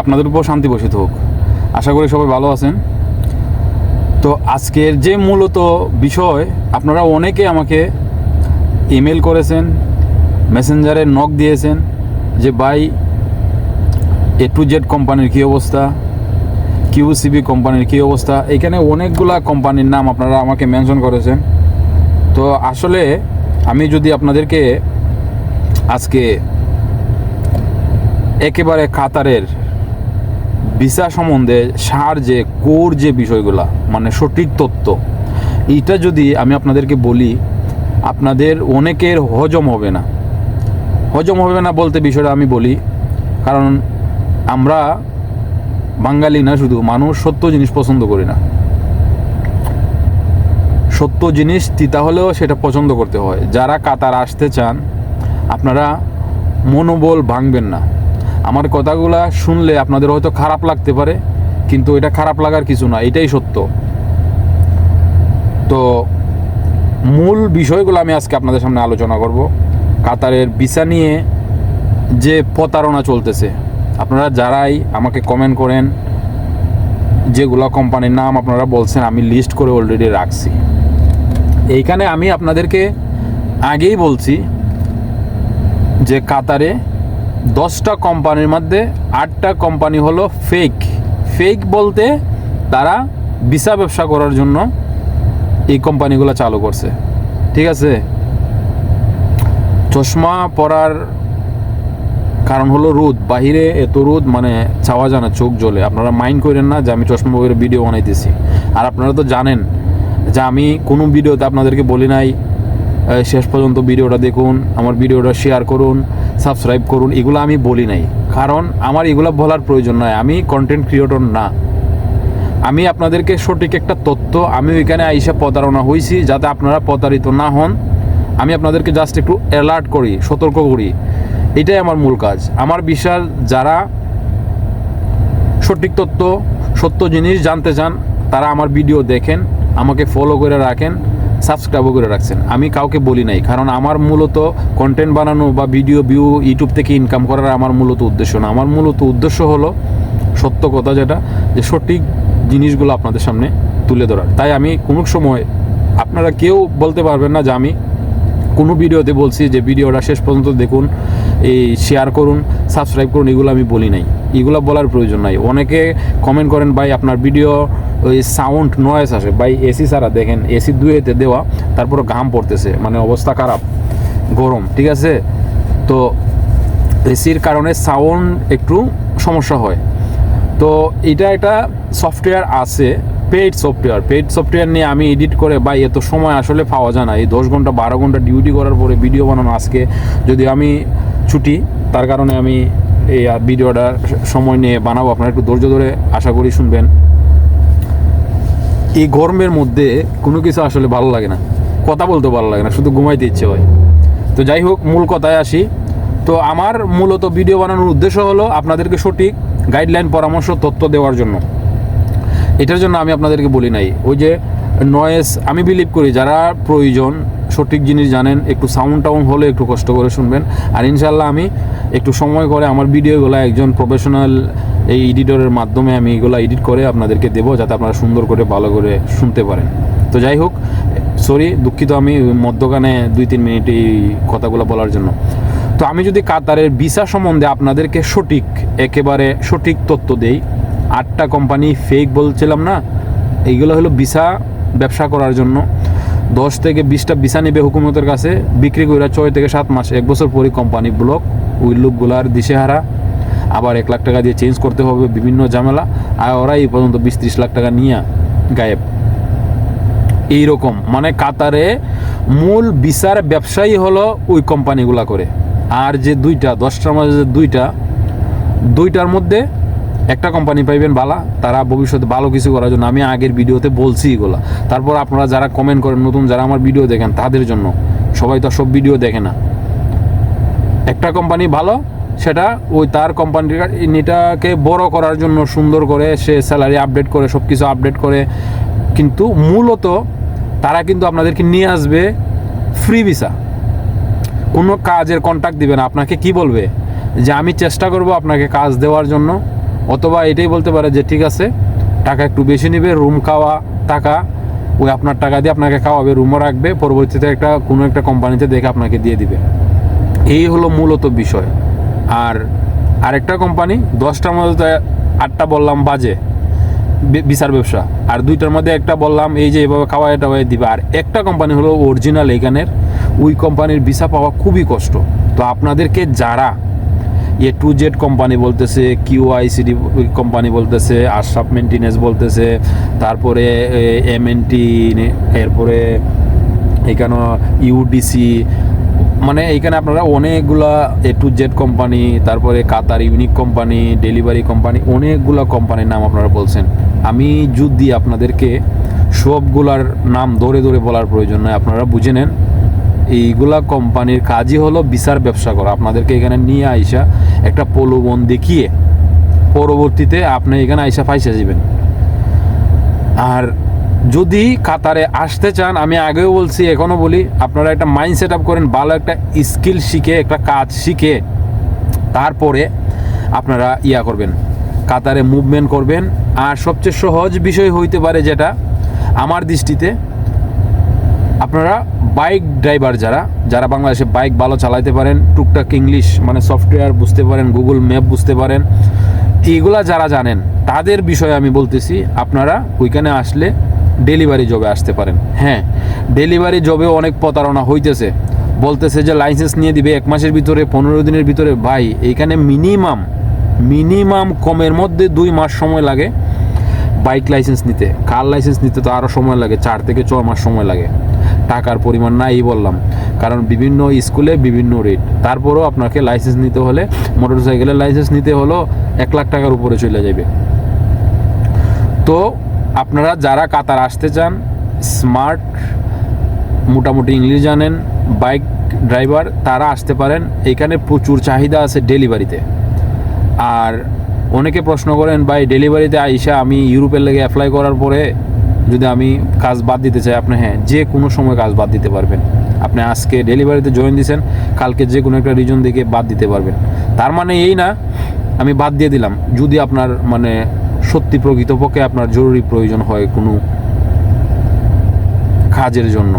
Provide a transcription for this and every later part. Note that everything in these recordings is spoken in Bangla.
আপনাদের উপর শান্তি বসিত হোক। আশা করি সবাই ভালো আছেন। তো আজকের যে মূলত বিষয়, আপনারা অনেকে আমাকে ইমেল করেছেন মেসেঞ্জারে নক দিয়েছেন যে, ভাই এ টু জেড কোম্পানির কী অবস্থা? কিউসিবি কোম্পানির কী অবস্থা? এখানে অনেকগুলা কোম্পানির নাম আপনারা আমাকে মেনশন করেছেন। তো আসলে আমি যদি আপনাদেরকে আজকে একেবারে কাতারের ভিসা সম্বন্ধে সার যে কোর যে বিষয়গুলা মানে সঠিক তথ্য, এইটা যদি আমি আপনাদেরকে বলি, আপনাদের অনেকের হজম হবে না। হজম হবে না বলতে বিষয়টা আমি বলি, কারণ আমরা বাঙালি না শুধু, মানুষ সত্য জিনিস পছন্দ করি না। সত্য জিনিস তিতা হলেও সেটা পছন্দ করতে হয়। যারা কাতার আসতে চান, আপনারা মনোবল ভাঙবেন না। আমার কথাগুলা শুনলে আপনাদের হয়তো খারাপ লাগতে পারে, কিন্তু এটা খারাপ লাগার কিছু না, এটাই সত্য। তো মূল বিষয়গুলো আমি আজকে আপনাদের সামনে আলোচনা করব। কাতারের ভিসা নিয়ে যে প্রতারণা চলতেছে, আপনারা যারাই আমাকে কমেন্ট করেন, যেগুলো কোম্পানির নাম আপনারা বলছেন, আমি লিস্ট করে অলরেডি রাখছি। এইখানে আমি আপনাদেরকে আগেই বলছি যে কাতারে দশটা কোম্পানির মধ্যে আটটা কোম্পানি হলো ফেক ফেক বলতে তারা ভিসা ব্যবসা করার জন্য এই কোম্পানিগুলো চালু করছে। ঠিক আছে? চশমা পরার কারণ হলো রোদ। বাহিরে এত রোদ মানে চাওয়া যায় না, চোখ জ্বলে। আপনারা মাইন্ড করেন না যে আমি চশমা পরে ভিডিও বানাইতেছি। আর আপনারা তো জানেন যে আমি কোনো ভিডিওতে আপনাদেরকে বলি নাই শেষ পর্যন্ত ভিডিওটা দেখুন, আমার ভিডিওটা শেয়ার করুন। সাবস্ক্রাইব করুন, এগুলো আমি বলি নাই। কারণ আমার এগুলো বলার প্রয়োজন নয়, আমি কন্টেন্ট ক্রিয়েটর না। আমি আপনাদেরকে সঠিক একটা তথ্য, আমি ওইখানে আইসা প্রতারণা হয়েছি যাতে আপনারা প্রতারিত না হন। আমি আপনাদেরকে জাস্ট একটু অ্যালার্ট করি, সতর্ক করি। এটাই আমার মূল কাজ। আমার বিশ্বাস, যারা সঠিক তথ্য, সত্য জিনিস জানতে চান, তারা আমার ভিডিও দেখেন, আমাকে ফলো করে রাখেন। সাবস্ক্রাইবও করে রাখছেন। আমি কাউকে বলি নাই, কারণ আমার মূলত কন্টেন্ট বানানো বা ভিডিও ভিউ ইউটিউব থেকে ইনকাম করার আমার মূলত উদ্দেশ্য না। আমার মূলত উদ্দেশ্য হলো সত্য কথা যেটা, যে সঠিক জিনিসগুলো আপনাদের সামনে তুলে ধরার। তাই আমি কোনো সময় আপনারা কেউ বলতে পারবেন না যে আমি কোনো ভিডিওতে বলছি যে ভিডিওটা শেষ পর্যন্ত দেখুন, এই শেয়ার করুন সাবস্ক্রাইব করুন, এগুলো আমি বলি নাই। এগুলো বলার প্রয়োজন নাই। অনেকে কমেন্ট করেন, ভাই, আপনার ভিডিও ওই সাউন্ড নয়েস আসে। ভাই এসি ছাড়া দেখেন এসি দুয়েতে দেওয়া তারপরে ঘাম পড়তেছে। মানে অবস্থা খারাপ, গরম, ঠিক আছে? তো এসির কারণে সাউন্ড একটু সমস্যা হয়। তো এটা একটা সফটওয়্যার আছে পেইড সফটওয়্যার পেইড সফটওয়্যার নিয়ে আমি এডিট করে বা এত সময় আসলে পাওয়া যায় না। এই দশ ঘণ্টা, বারো ঘণ্টা ডিউটি করার পরে ভিডিও বানানো আজকে যদি আমি ছুটি, তার কারণে আমি এই ভিডিওটা সময় নিয়ে বানাবো। আপনারা একটু ধৈর্য ধরে আশা করি শুনবেন। এই গরমের মধ্যে কোনো কিছু আসলে ভালো লাগে না। কথা বলতে ভালো লাগে না, শুধু ঘুমাইতে ইচ্ছে হয়। তো যাই হোক, মূল কথায় আসি। তো আমার মূলত ভিডিও বানানোর উদ্দেশ্য হলো আপনাদেরকে সঠিক গাইডলাইন, পরামর্শ, তথ্য দেওয়ার জন্য। এটার জন্য আমি আপনাদেরকে বলি নাই। ওই যে নয়েস আমি বিলিভ করি যারা প্রয়োজন সঠিক জিনিস জানেন, একটু সাউন্ড টাউন হলে একটু কষ্ট করে শুনবেন। আর ইনশাল্লাহ আমি একটু সময় করে আমার ভিডিওগুলো একজন প্রফেশনাল এই এডিটরের মাধ্যমে আমি এগুলো এডিট করে আপনাদেরকে দেবো, যাতে আপনারা সুন্দর করে ভালো করে শুনতে পারেন। তো যাই হোক সরি দুঃখিত আমি মধ্যখানে দুই তিন মিনিট এই কথাগুলো বলার জন্য। তো আমি যদি কাতারের ভিসা সম্বন্ধে আপনাদেরকে সঠিক, একেবারে সঠিক তথ্য দেই, আটটা কোম্পানি ফেক বলছিলাম না, এইগুলো হলো ভিসা ব্যবসা করার জন্য। দশ থেকে বিশটা বিছা নেবে হুকুমতের কাছে, বিক্রি করে ছয় থেকে সাত মাস, এক বছর পরই কোম্পানি ব্লক ওই লোকগুলার দিশেহারা। আবার এক লাখ টাকা দিয়ে চেঞ্জ করতে হবে, বিভিন্ন ঝামেলা। আর ওরা এই পর্যন্ত বিশ ত্রিশ লাখ টাকা নিয়ে গায়েব। এইরকম। মানে কাতারে মূল বিচার ব্যবসায়ী হলো ওই কোম্পানিগুলা করে। আর যে দুইটা দশটার মধ্যে যে দুইটা, দুইটার মধ্যে একটা কোম্পানি পাইবেন বালা, তারা ভবিষ্যতে ভালো কিছু করার জন্য। আমি আগের ভিডিওতে বলছি এগুলা। তারপর আপনারা যারা কমেন্ট করেন, নতুন যারা আমার ভিডিও দেখেন, তাদের জন্য। সবাই তো সব ভিডিও দেখে না। একটা কোম্পানি ভালো, সেটা ওই তার কোম্পানিটা এটাকে বড় করার জন্য সুন্দর করে সে স্যালারি আপডেট করে সব কিছু আপডেট করে। কিন্তু মূলত তারা কিন্তু আপনাদেরকে নিয়ে আসবে ফ্রি ভিসা কোনো কাজের কন্ট্যাক্ট দিবে না। আপনাকে কি বলবে? যে আমি চেষ্টা করব আপনাকে কাজ দেওয়ার জন্য। অথবা এটাই বলতে পারে যে ঠিক আছে, টাকা একটু বেশি নেবে রুম খাওয়া টাকা ওই আপনার টাকা দিয়ে আপনাকে খাওয়াবে রুমও রাখবে, পরবর্তীতে একটা, কোনো একটা কোম্পানিতে দেখে আপনাকে দিয়ে দিবে। এই হলো মূলত বিষয়। আর আরেকটা কোম্পানি দশটার মধ্যে আটটা বললাম বাজে বিচার ব্যবসা। আর দুইটার মধ্যে একটা বললাম, এই যে এভাবে খাওয়া এটা হয়ে দিবে। আর একটা কোম্পানি হলো অরিজিনাল এখানের, ওই কোম্পানির ভিসা পাওয়া খুবই কষ্ট। তো আপনাদেরকে যারা এ টু জেড কোম্পানি বলতেছে, কিউ আইসিডি কোম্পানি বলতেছে, আশরাফ মেন্টিনেন্স বলতেছে, তারপরে এম এন টি এরপরে এখানে ইউডিসি মানে এখানে আপনারা অনেকগুলা এ টু জেড কোম্পানি, তারপরে Qatar unique company, delivery company, অনেকগুলা কোম্পানির নাম আপনারা বলছেন। আমি যদি আপনাদেরকে সবগুলার নাম ধরে ধরে বলার প্রয়োজন নয় আপনারা বুঝে নেন। এইগুলা কোম্পানির কাজই হলো বিচার ব্যবসা করা। আপনাদেরকে এখানে নিয়ে আইসা একটা প্রলোভন দেখিয়ে পরবর্তীতে আপনি এখানে আইসা ফাইসা যাবেন। আর যদি কাতারে আসতে চান, আমি আগেও বলছি এখনও বলি, আপনারা একটা মাইন্ড সেট আপ করেন, ভালো একটা স্কিল শিখে, একটা কাজ শিখে, তারপরে আপনারা ইয়া করবেন, কাতারে মুভমেন্ট করবেন। আর সবচেয়ে সহজ বিষয় হইতে পারে যেটা, আমার দৃষ্টিতে আপনারা বাইক ড্রাইভার যারা যারা বাংলাদেশে বাইক ভালো চালাতে পারেন, টুকটাক ইংলিশ মানে সফটওয়্যার বুঝতে পারেন গুগল ম্যাপ বুঝতে পারেন, এগুলা যারা জানেন, তাদের বিষয়ে আমি বলতেছি, আপনারা ওইখানে আসলে ডেলিভারি জবে আসতে পারেন। হ্যাঁ ডেলিভারি জবেও অনেক প্রতারণা হইতেছে। বলতেছে যে লাইসেন্স নিয়ে দিবে এক মাসের ভিতরে, পনেরো দিনের ভিতরে। ভাই এইখানে মিনিমাম মিনিমাম কমের মধ্যে দুই মাস সময় লাগে। বাইক লাইসেন্স নিতে, কার লাইসেন্স নিতে তো আরও সময় লাগে, চার থেকে ছ মাস সময় লাগে। টাকার পরিমাণ না এই বললাম, কারণ বিভিন্ন স্কুলে বিভিন্ন রেট তারপরেও আপনাকে লাইসেন্স নিতে হলে মোটর সাইকেলের লাইসেন্স নিতে হলেও এক লাখ টাকার উপরে চলে যাবে। তো আপনারা যারা কাতার আসতে চান স্মার্ট মোটামুটি ইংলিশ জানেন বাইক ড্রাইভার তারা আসতে পারেন। এখানে প্রচুর চাহিদা আছে ডেলিভারিতে আর অনেকে প্রশ্ন করেন, ভাই ডেলিভারিতে আইসা আমি ইউরোপের লেগে অ্যাপ্লাই করার পরে যদি আমি কাজ বাদ দিতে চাই, আপনি হ্যাঁ যে কোনো সময় কাজ বাদ দিতে পারবেন। আপনি আজকে ডেলিভারিতে জয়েন দিয়েছেন কালকে যে কোনো একটা রিজন দেখে বাদ দিতে পারবেন। তার মানে এই না, আমি বাদ দিয়ে দিলাম। যদি আপনার মানে সত্যি প্রকৃতপক্ষে আপনার জরুরি প্রয়োজন হয় কোনো কাজের জন্য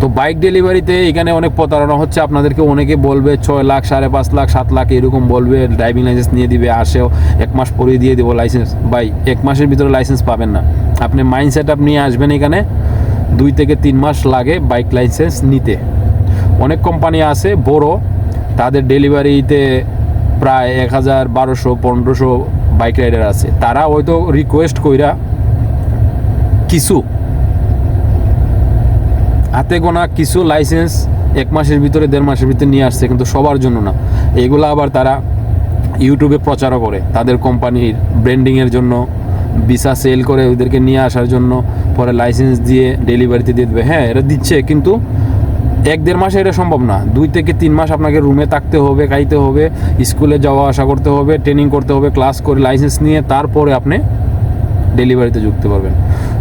তো বাইক ডেলিভারিতে এখানে অনেক প্রতারণা হচ্ছে। আপনাদেরকে অনেকে বলবে, ছয় লাখ, সাড়ে পাঁচ লাখ, সাত লাখ এরকম বলবে ড্রাইভিং লাইসেন্স নিয়ে দিবে, আসেও এক মাস পরেই দিয়ে দেবো লাইসেন্স বাই এক মাসের ভিতরে লাইসেন্স পাবেন না। আপনি মাইন্ড সেট আপ নিয়ে আসবেন এখানে, দুই থেকে তিন মাস লাগে বাইক লাইসেন্স নিতে। অনেক কোম্পানি আছে, বড়, তাদের ডেলিভারিতে প্রায় এক হাজার, বারোশো, পনেরোশো বাইক রাইডার আছে। তারা হয়তো রিকোয়েস্ট কইরা কিছু হাতে গোনা কিছু লাইসেন্স এক মাসের ভিতরে, দেড় মাসের ভিতরে নিয়ে আসছে, কিন্তু সবার জন্য না। এগুলো আবার তারা ইউটিউবে প্রচারও করে। তাদের কোম্পানির ব্র্যান্ডিংয়ের জন্য, ভিসা সেল করে ওদেরকে নিয়ে আসার জন্য, পরে লাইসেন্স দিয়ে ডেলিভারিতে দিয়ে দেবে। হ্যাঁ এটা দিচ্ছে, কিন্তু এক দেড় মাসে এটা সম্ভব না। দুই থেকে তিন মাস আপনাকে রুমে থাকতে হবে, খাইতে হবে স্কুলে যাওয়া আসা করতে হবে ট্রেনিং করতে হবে ক্লাস করে লাইসেন্স নিয়ে তারপরে আপনি ডেলিভারিতে যুক্ত পারবেন।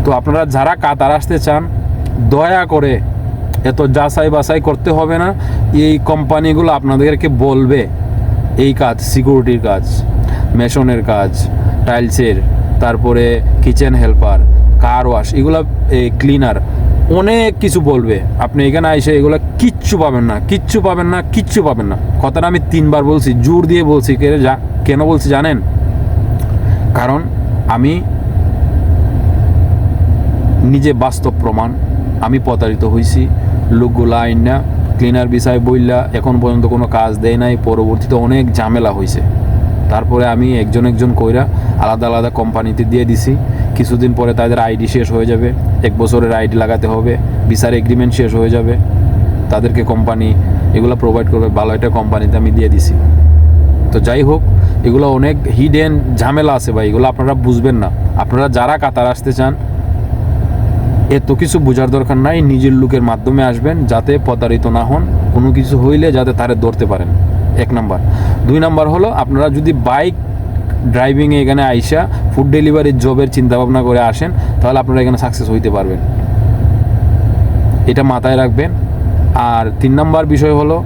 তো আপনারা যারা কাতার আসতে চান, দয়া করে এত যাচাই বাছাই করতে হবে না। এই কোম্পানিগুলো আপনাদেরকে বলবে, এই কাজ, সিকিউরিটির কাজ, মেশনের কাজ, টাইলসের, তারপরে কিচেন হেল্পার, কার ওয়াশ, এগুলো ক্লিনার, অনেক কিছু বলবে। আপনি এখানে এসে এগুলো কিচ্ছু পাবেন না, কিচ্ছু পাবেন না, কিচ্ছু পাবেন না। কথাটা আমি তিনবার বলছি, জোর দিয়ে বলছি, কে যা, কেন বলছি জানেন? কারণ আমি নিজে বাস্তব প্রমাণ, আমি প্রতারিত হয়েছি লোকগুলা না ক্লিনার বিষয় বইলা এখন পর্যন্ত কোনো কাজ দেয় নাই, পরবর্তীতে অনেক ঝামেলা হয়েছে তারপরে আমি একজন একজন কইরা আলাদা আলাদা কোম্পানিতে দিয়ে দিছি। কিছুদিন পরে তাদের আইডি শেষ হয়ে যাবে, এক বছরের আইডি লাগাতে হবে, ভিসার এগ্রিমেন্ট শেষ হয়ে যাবে। তাদেরকে কোম্পানি এগুলো প্রোভাইড করবে, ভালো একটা কোম্পানিতে আমি দিয়ে দিছি। তো যাই হোক, এগুলো অনেক হিডেন ঝামেলা আছে ভাই, এগুলো আপনারা বুঝবেন না। আপনারা যারা কাতার আসতে চান এত কিছু বোঝার দরকার নাই, নিজের লোকের মাধ্যমে আসবেন যাতে প্রতারিত না হন। কোনো কিছু হইলে যাতে তারে ধরতে পারেন। এক নাম্বার। দুই নাম্বার হলো, আপনারা যদি বাইক ড্রাইভিংয়ে এখানে আইসা ফুড ডেলিভারির জবের চিন্তাভাবনা করে আসেন, তাহলে আপনারা এখানে সাকসেস হইতে পারবেন। এটা মাথায় রাখবেন। আর তিন নাম্বার বিষয় হলো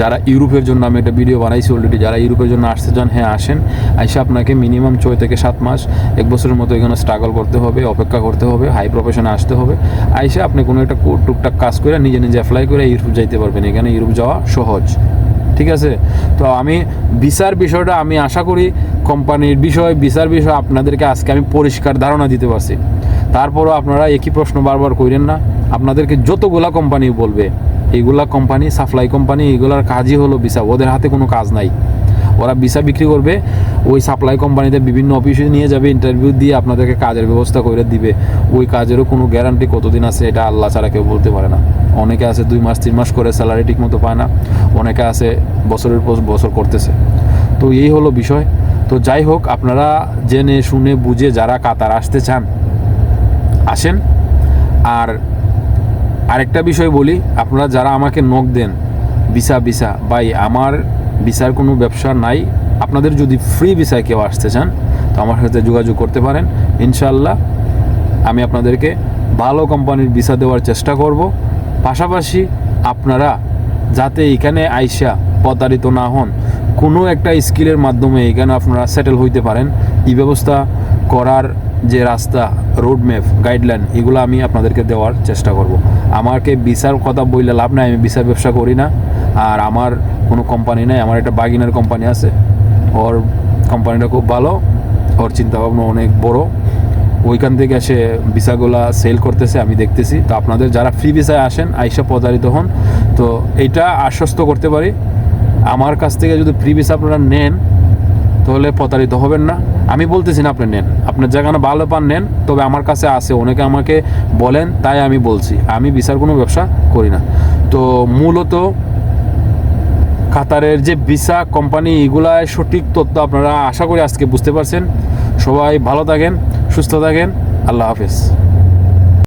যারা ইউরোপের জন্য আমি একটা ভিডিও বানাইছি অলরেডি যারা ইউরোপের জন্য আসতে চান হ্যাঁ আসেন। আইসে আপনাকে মিনিমাম ছয় থেকে সাত মাস, এক বছরের মতো এখানে স্ট্রাগল করতে হবে, অপেক্ষা করতে হবে হাই প্রফেশনে আসতে হবে। আইসে আপনি কোনো একটা টুকটাক কাজ করে নিজে নিজে অ্যাপ্লাই করে ইউরোপ যাইতে পারবেন। এখানে ইউরোপ যাওয়া সহজ। ঠিক আছে? তো আমি ভিসার বিষয়টা আমি আশা করি কোম্পানির বিষয়, ভিসার বিষয় আপনাদেরকে আজকে আমি পরিষ্কার ধারণা দিতে পারছি। তারপরও আপনারা একই প্রশ্ন বারবার করেন না। আপনাদেরকে যতগুলা কোম্পানি বলবে এইগুলা কোম্পানি সাপ্লাই কোম্পানি এগুলার কাজই হলো ভিসা ওদের হাতে কোনো কাজ নাই। ওরা ভিসা বিক্রি করবে, ওই সাপ্লাই কোম্পানিতে বিভিন্ন অফিসে নিয়ে যাবে ইন্টারভিউ দিয়ে আপনাদেরকে কাজের ব্যবস্থা করে দিবে। ওই কাজেরও কোনো গ্যারান্টি কতদিন আছে এটা আল্লাহ ছাড়া কেউ বলতে পারে না। অনেকে আছে দুই মাস, তিন মাস করে স্যালারি ঠিক মতো পায় না। অনেকে আছে বছরের পর বছর করতেছে। তো এই হলো বিষয়। তো যাই হোক, আপনারা জেনে, শুনে, বুঝে যারা কাতার আসতে চান, আসেন। আর আরেকটা বিষয় বলি, আপনারা যারা আমাকে নখ দেন, ভিসা ভিসা, ভাই, আমার ভিসার কোনো ব্যবসা নাই, আপনাদের যদি ফ্রি ভিসায় কেউ আসতে চান, তো আমার সাথে যোগাযোগ করতে পারেন। ইনশাল্লাহ আমি আপনাদেরকে ভালো কোম্পানির ভিসা দেওয়ার চেষ্টা করব। পাশাপাশি আপনারা যাতে এখানে আইসা প্রতারিত না হন, কোনো একটা স্কিলের মাধ্যমে এখানে আপনারা সেটেল হইতে পারেন। এই ব্যবস্থা করার যে রাস্তা রোড ম্যাপ গাইডলাইন এগুলো আমি আপনাদেরকে দেওয়ার চেষ্টা করব। আমাকে ভিসার কথা বললে লাভ নাই, আমি ভিসার ব্যবসা করি না। আর আমার কোনো কোম্পানি নাই, আমার একটা বাগিনার কোম্পানি আছে। ওর কোম্পানিটা খুব ভালো, ওর চিন্তাভাবনা অনেক বড়। ওইখান থেকে এসে ভিসাগুলা সেল করতেছে, আমি দেখতেছি। তো আপনাদের যারা ফ্রি ভিসায় আসেন, আইসা প্রতারিত হন। তো এইটা আশ্বস্ত করতে পারি। আমার কাছ থেকে যদি ফ্রি ভিসা আপনারা নেন তাহলে প্রতারিত হবেন না। আমি বলতেছি না আপনি নেন। আপনার যেখানে ভালো পান, নেন। তবে আমার কাছে আছে। অনেকে আমাকে বলেন, তাই আমি বলছি। আমি বিচার কোনো ব্যবসা করি না। তো মূলত কাতারের যে ভিসা কোম্পানি, এগুলায় সঠিক তথ্য আপনারা আশা করি আজকে বুঝতে পারছেন। সবাই ভালো থাকেন, সুস্থ থাকেন। আল্লাহ হাফেজ।